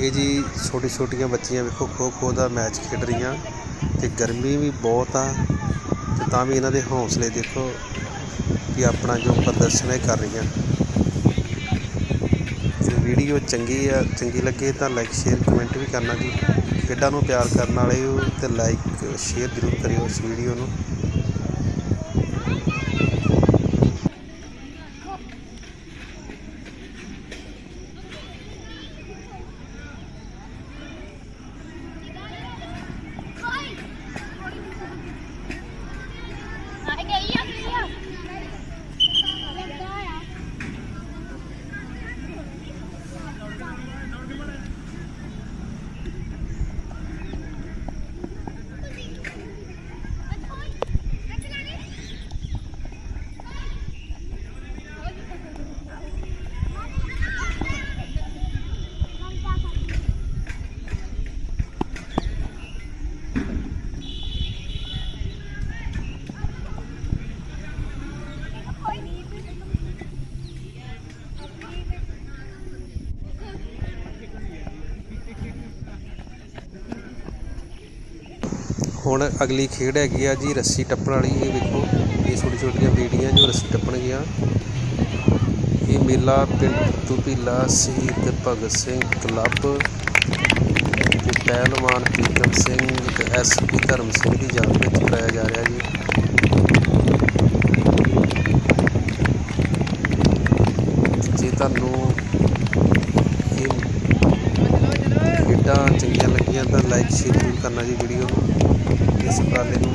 ਇਹ ਜੀ ਛੋਟੀ ਛੋਟੀਆਂ ਬੱਚੀਆਂ ਵੇਖੋ ਖੋ ਖੋ ਦਾ ਮੈਚ ਖੇਡ ਰਹੀਆਂ ਤੇ ਗਰਮੀ ਵੀ ਬਹੁਤ ਆ ਤੇ ਤਾਂ ਵੀ ਇਹਨਾਂ ਦੇ ਹੌਸਲੇ ਦੇਖੋ ਕਿ ਆਪਣਾ ਜੋ ਪ੍ਰਦਰਸ਼ਨ ਹੈ ਕਰ ਰਹੀਆਂ। ਤੇ ਵੀਡੀਓ ਚੰਗੀ ਆ, ਚੰਗੀ ਲੱਗੇ ਤਾਂ ਲਾਈਕ ਸ਼ੇਅਰ ਕਮੈਂਟ ਵੀ ਕਰਨਾ ਜੀ। ਖੇਡਾਂ ਨੂੰ ਪਿਆਰ ਕਰਨ ਵਾਲੇ ਹੋ ਤੇ ਲਾਈਕ ਸ਼ੇਅਰ ਜ਼ਰੂਰ ਕਰਿਓ ਇਸ ਵੀਡੀਓ ਨੂੰ। ਹੁਣ ਅਗਲੀ ਖੇਡ ਹੈਗੀ ਆ ਜੀ ਰੱਸੀ ਟੱਪਣ ਵਾਲੀ। ਇਹ ਵੇਖੋ, ਇਹ ਛੋਟੀ ਛੋਟੀਆਂ ਬੇੜੀਆਂ ਜੋ ਰੱਸੀ ਟੱਪਣਗੀਆਂ ਇਹ ਮੇਲਾ ਪਿੰਡ ਤੁਪੀਲਾ ਸ਼ਹੀਦ ਭਗਤ ਸਿੰਘ ਕਲੱਬ ਤੇ ਪਹਿਲਵਾਨ ਪ੍ਰੀਤਮ ਸਿੰਘ ਤੇ ਐਸਪੀ ਧਰਮ ਸਿੰਘ ਦੀ ਯਾਦ ਵਿੱਚ ਕਰਾਇਆ ਜਾ ਰਿਹਾ ਜੀ। ਜੇ ਤੁਹਾਨੂੰ ਇਹ ਖੇਡਾਂ ਚੰਗੀਆਂ ਲੱਗੀਆਂ ਤਾਂ ਲਾਈਕ, ਸ਼ੇਅਰ ਜ਼ਰੂਰ ਕਰਨਾ ਜੀ ਵੀਡੀਓ ਨੂੰ। ਇਸ ਉਪਰਾਲੇ